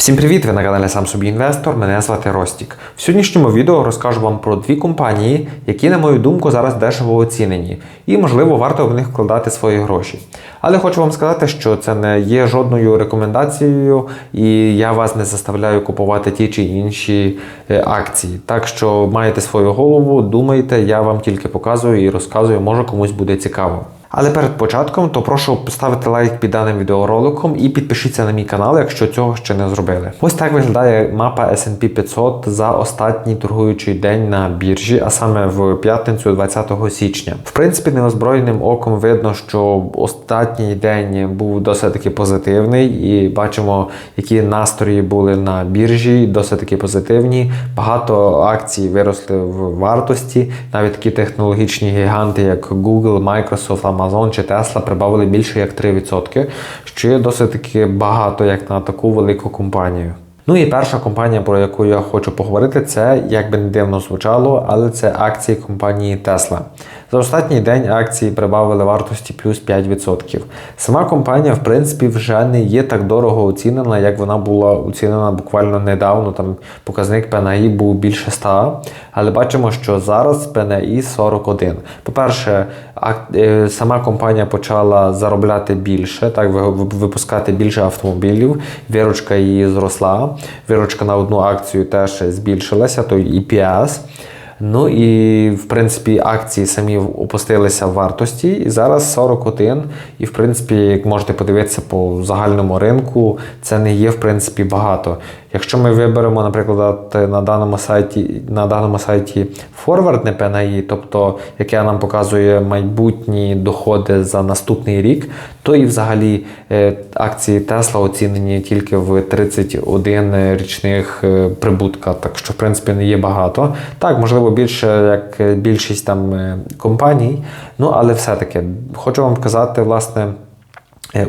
Всім привіт! Ви на каналі Сам Собі Інвестор. Мене звати Ростік. В сьогоднішньому відео розкажу вам про дві компанії, які, на мою думку, зараз дешево оцінені, і, можливо, варто в них вкладати свої гроші. Але хочу вам сказати, що це не є жодною рекомендацією, і я вас не заставляю купувати ті чи інші е, акції. Так що маєте свою голову, думайте, я вам тільки показую і розказую, може комусь буде цікаво. Але перед початком, то прошу поставити лайк під даним відеороликом і підпишіться на мій канал, якщо цього ще не зробили. Ось так виглядає мапа S&P 500 за останній торгуючий день на біржі, а саме в п'ятницю 20 січня. В принципі, неозброєним оком видно, що останній день був досить таки позитивний, і бачимо, які настрої були на біржі, досить таки позитивні. Багато акцій виросли в вартості, навіть такі технологічні гіганти, як Google, Microsoft, Amazon чи Tesla прибавили більше як 3%, що є досить таки багато як на таку велику компанію. Ну і перша компанія, про яку я хочу поговорити, це як би не дивно звучало, але це акції компанії Tesla. За останній день акції прибавили вартості плюс 5%. Сама компанія, в принципі, вже не є так дорого оцінена, як вона була оцінена буквально недавно. Там показник PNI був більше 100, але бачимо, що зараз PNI 41. По-перше, е, сама компанія почала заробляти більше, так випускати більше автомобілів. Вірочка її зросла. Виручка на одну акцію теж збільшилася, то EPS. Ну і в принципі акції самі опустилися в вартості. І зараз 41. І в принципі, як можете подивитися по загальному ринку, це не є в принципі багато. Якщо ми виберемо, наприклад, на даному сайті на даному сайті форвардне PNI, тобто яке нам показує майбутні доходи за наступний рік, то і взагалі е, акції Tesla оцінені тільки в 31 річних е, прибутка, так що в принципі не є багато. Так, можливо, більше як більшість там е, компаній, ну але все-таки хочу вам сказати, власне.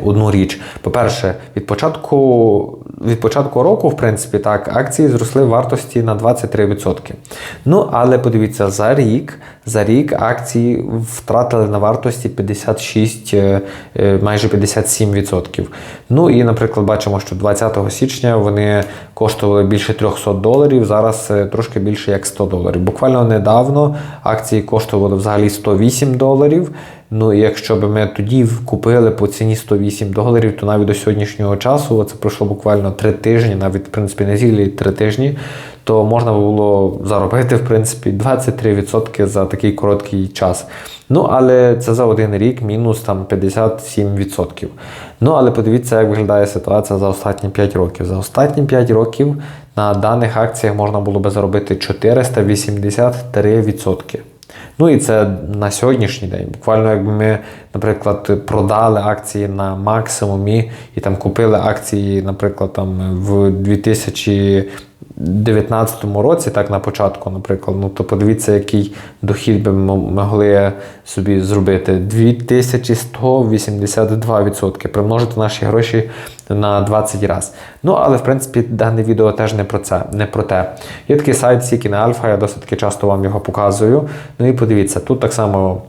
Одну річ. По-перше, від початку від початку року, в принципі, так, акції зросли в вартості на 23%. Ну, але подивіться, за рік за рік акції втратили на вартості 56, е, е, майже 57%. Ну і, наприклад, бачимо, що 20 січня вони коштували більше 300 доларів, зараз е, трошки більше як 100 доларів. Буквально недавно акції коштували взагалі 108 доларів. Ну якщо б ми тоді купили по ціні 108 доларів, то навіть до сьогоднішнього часу це пройшло буквально 3 тижні, навіть в принципі не цілі 3 тижні то можна було заробити в принципі 23% за такий короткий час. Ну, але це за один рік мінус там 57%. Ну, але подивіться, як виглядає ситуація за останні 5 років. За останні 5 років на даних акціях можна було би заробити 483%. Ну і це на сьогоднішній день. Буквально, якби ми, наприклад, продали акції на максимумі і там купили акції, наприклад, там в 2000 2019 році, так на початку, наприклад, ну то подивіться, який дохід би ми могли собі зробити. 2182%. Примножити наші гроші на 20 разів. Ну, але в принципі дане відео теж не про це, не про те. Є такий сайт Seeking Alpha, я досить таки часто вам його показую. Ну і подивіться, тут так само.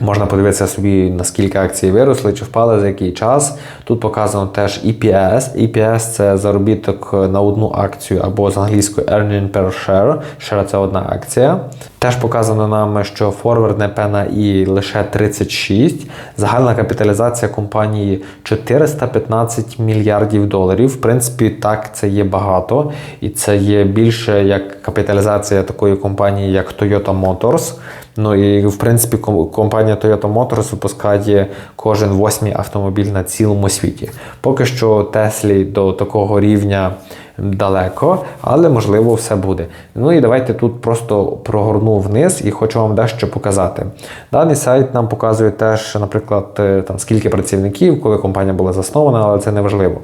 Можна подивитися собі, наскільки акції виросли, чи впали за який час. Тут показано теж EPS. EPS це заробіток на одну акцію або з англійською Earning per Share. Share – це одна акція. Теж показано нам, що форвардне пена і лише 36. Загальна капіталізація компанії 415 мільярдів доларів. В принципі, так, це є багато. І це є більше як капіталізація такої компанії, як Toyota Motors. Ну і в принципі компанія Toyota Motors випускає кожен восьмий автомобіль на цілому світі. Поки що Теслі до такого рівня далеко, але можливо все буде. Ну і давайте тут просто прогорну вниз і хочу вам дещо показати. Даний сайт нам показує теж, наприклад, е, там скільки працівників, коли компанія була заснована, але це не важливо.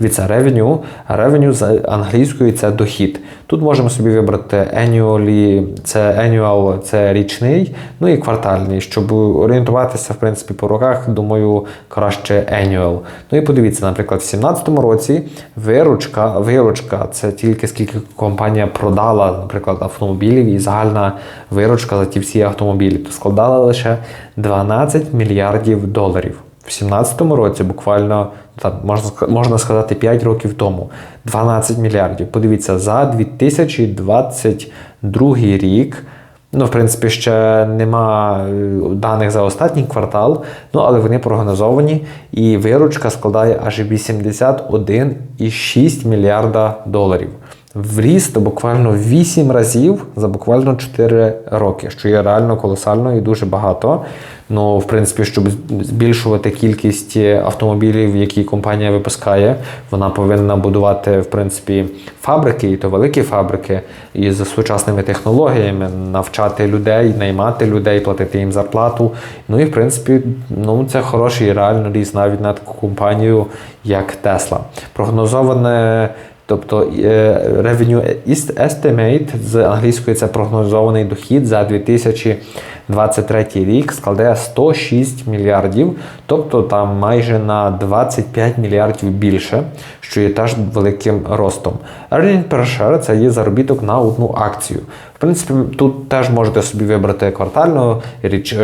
Дивіться, revenue. Revenue з англійською це дохід. Тут можемо собі вибрати annually, це annual, це річний, ну і квартальний. Щоб орієнтуватися в принципі, по роках, думаю, краще annual. Ну і подивіться, наприклад, в 2017 році виручка виручка це тільки скільки компанія продала, наприклад, автомобілів, і загальна виручка за ті всі автомобілі, то складала лише 12 мільярдів доларів. 2017 році, буквально там можна можна сказати 5 років тому, 12 мільярдів. Подивіться, за 2022 рік. Ну, в принципі, ще нема е, даних за останній квартал, ну але вони прогнозовані, і виручка складає аж 81,6 мільярда доларів. Вріст буквально 8 разів за буквально 4 роки, що є реально колосально і дуже багато. Ну, в принципі, щоб збільшувати кількість автомобілів, які компанія випускає, вона повинна будувати в принципі фабрики, і то великі фабрики, із сучасними технологіями, навчати людей, наймати людей, платити їм зарплату. Ну і в принципі, ну це хороший реально ріст навіть на таку компанію, як Tesla. Прогнозоване. Тобто е, revenue estimate з англійської це прогнозований дохід за 2023 рік складає 106 мільярдів, тобто там майже на 25 мільярдів більше, що є теж великим ростом. Earning per share – це є заробіток на одну акцію. В принципі, тут теж можете собі вибрати квартально, річ,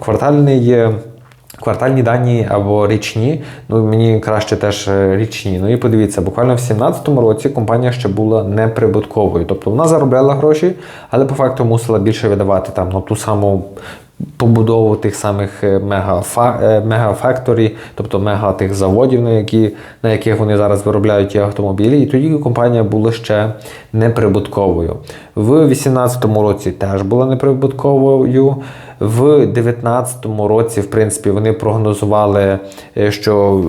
квартальний. Квартальні дані або річні, ну мені краще теж е, річні. Ну і подивіться, буквально в 2017 році компанія ще була неприбутковою. Тобто вона заробляла гроші, але по факту мусила більше видавати там на ту саму побудову тих самих е, мегафакторі, тобто мега тих заводів, на які, на яких вони зараз виробляють ті автомобілі. І тоді компанія була ще неприбутковою. В 2018 році теж була неприбутковою. В 2019 році, в принципі, вони прогнозували, е, що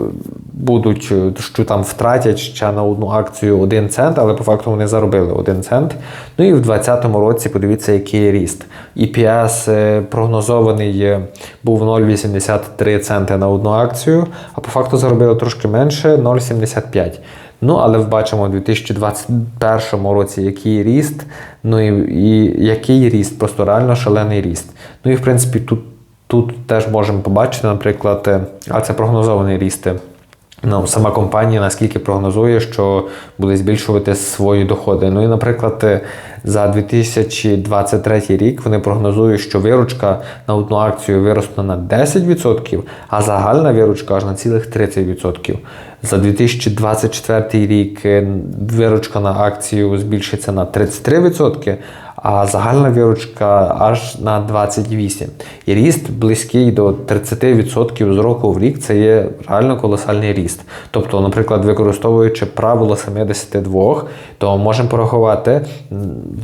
будуть, що там втратять ще на одну акцію 1 цент, але по факту вони заробили 1 цент. Ну і в 2020 році подивіться, який ріст. EPS е, прогнозований е, був 0,83 центи на одну акцію, а по факту заробили трошки менше 0,75. Ну, але бачимо у 2021 році який ріст, ну і, і який ріст, просто реально шалений ріст. Ну і в принципі тут тут теж можемо побачити, наприклад, е, а це прогнозований ріст. Ну, сама компанія наскільки прогнозує, що буде збільшувати свої доходи. Ну і, наприклад, за 2023 рік вони прогнозують, що виручка на одну акцію виросте на 10%, а загальна виручка аж на цілих 30%. За 2024 рік е, виручка на акцію збільшиться на 33%, а загальна виручка аж на 28%. І ріст близький до 30% з року в рік це є реально колосальний ріст. Тобто, наприклад, використовуючи правило 72, то можемо порахувати,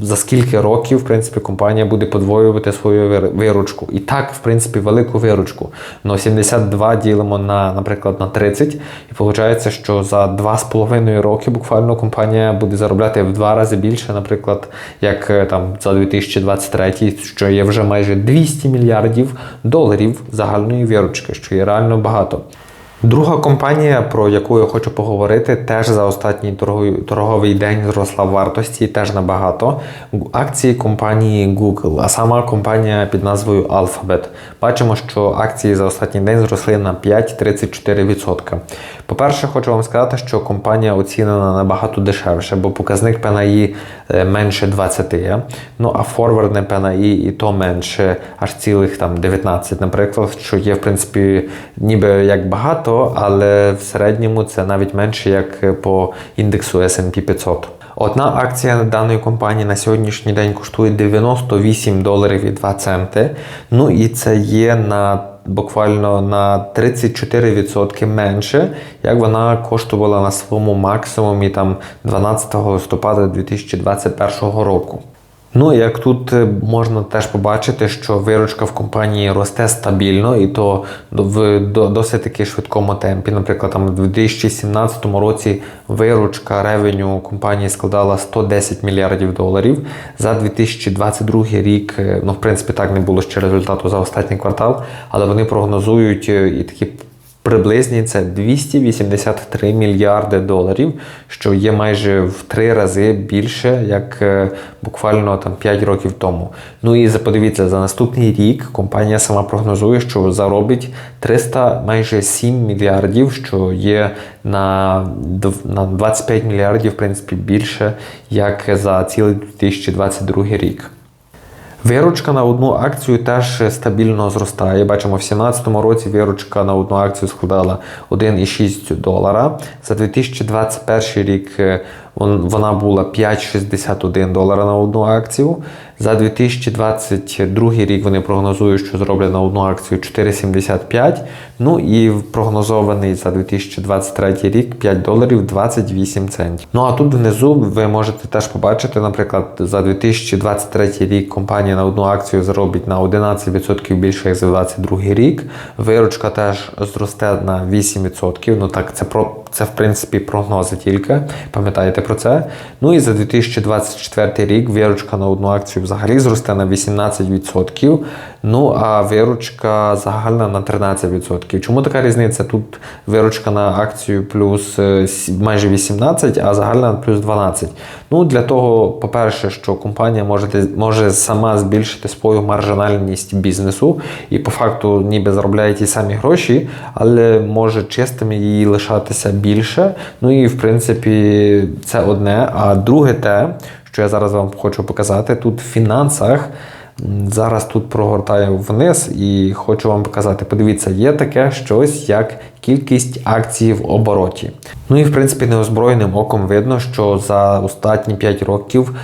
за скільки років в принципі, компанія буде подвоювати свою виручку. І так, в принципі, велику виручку. Но 72 ділимо на, наприклад, на 30, і виходить, що за 2,5 роки буквально компанія буде заробляти в два рази більше, наприклад, як е, там за 2023, що є вже майже 200 мільярдів доларів загальної виручки, що є реально багато. Друга компанія, про яку я хочу поговорити, теж за останній торговий день зросла в вартості, теж набагато. Акції компанії Google, а сама компанія під назвою Alphabet. Бачимо, що акції за останній день зросли на 5,34%. По-перше, хочу вам сказати, що компанія оцінена набагато дешевше, бо показник PNI е, менше 20. Ну а форвардне PNI і то менше, аж цілих там 19, наприклад, що є, в принципі, ніби як багато, але в середньому це навіть менше, як по індексу SP 500. Одна акція даної компанії на сьогоднішній день коштує 98 доларів і 2 центи. Ну і це є на буквально на 34% менше, як вона коштувала на своєму максимумі там 12 листопада 2021 року. Ну, як тут е, можна теж побачити, що виручка в компанії росте стабільно і то в досить таки швидкому темпі. Наприклад, там в 2017 році виручка ревеню компанії складала 110 мільярдів доларів. За 2022 рік, е, ну в принципі, так не було ще результату за останній квартал, але вони прогнозують е, і такі приблизні це 283 мільярди доларів, що є майже в три рази більше, як е, буквально там 5 років тому. Ну і подивіться, за наступний рік компанія сама прогнозує, що заробить 300 майже 7 мільярдів, що є на на 25 мільярдів, в принципі, більше, як за цілий 2022 рік. Виручка на одну акцію теж стабільно зростає. Бачимо, в 2017 році виручка на одну акцію складала 1,6 долара. За 2021 рік е, вона була 5,61 долара на одну акцію. За 2022 рік вони прогнозують, що зроблять на одну акцію 4,75. Ну і прогнозований за 2023 рік 5 доларів 28 центів. Ну а тут внизу ви можете теж побачити, наприклад, за 2023 рік компанія на одну акцію заробить на 11% більше, як за 2022 рік. Виручка теж зросте на 8%. Ну так, це про це в принципі прогнози тільки. Пам'ятаєте про це. Ну і за 2024 рік виручка на одну акцію взагалі зросте на 18%. Ну а виручка загальна на 13%. Чому така різниця? Тут виручка на акцію плюс е, майже 18, а загальна плюс 12. Ну для того, по-перше, що компанія може, може сама збільшити свою маржинальність бізнесу і по факту ніби заробляє ті самі гроші, але може чистими її лишатися більше. Ну і в принципі це одне. А друге те, що я зараз вам хочу показати, тут в фінансах. Зараз тут прогортаю вниз і хочу вам показати. Подивіться, є таке щось як кількість акцій в обороті. Ну і в принципі неозброєним оком видно, що за останні 5 років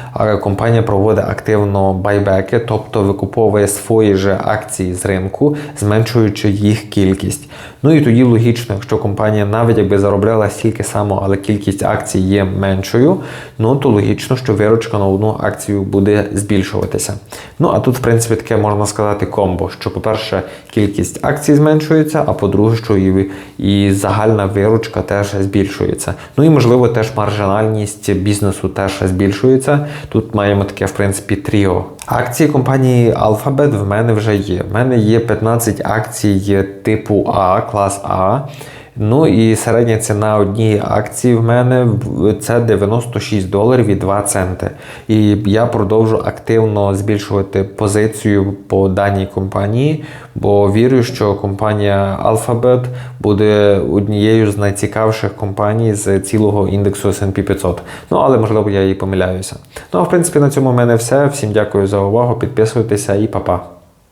компанія проводить активно байбеки, тобто викуповує свої же акції з ринку, зменшуючи їх кількість. Ну і тоді логічно, якщо компанія навіть якби заробляла стільки само, але кількість акцій є меншою, ну то логічно, що виручка на одну акцію буде збільшуватися. Ну а тут, в принципі, таке можна сказати комбо, що, по-перше, кількість акцій зменшується, а по-друге, що і, і загальна виручка теж збільшується. Ну і можливо теж маржинальність бізнесу теж збільшується. Тут маємо таке, в принципі, тріо. Акції компанії Alphabet в мене вже є. В мене є 15 акцій типу А, клас А. Ну і середня ціна однієї акції в мене це 96 доларів і 2 центи. І я продовжу активно збільшувати позицію по даній компанії, бо вірю, що компанія Alphabet буде однією з найцікавіших компаній з цілого індексу S&P 500. Ну але можливо я і помиляюся. Ну а в принципі на цьому в мене все. Всім дякую за увагу. Підписуйтеся і па-па.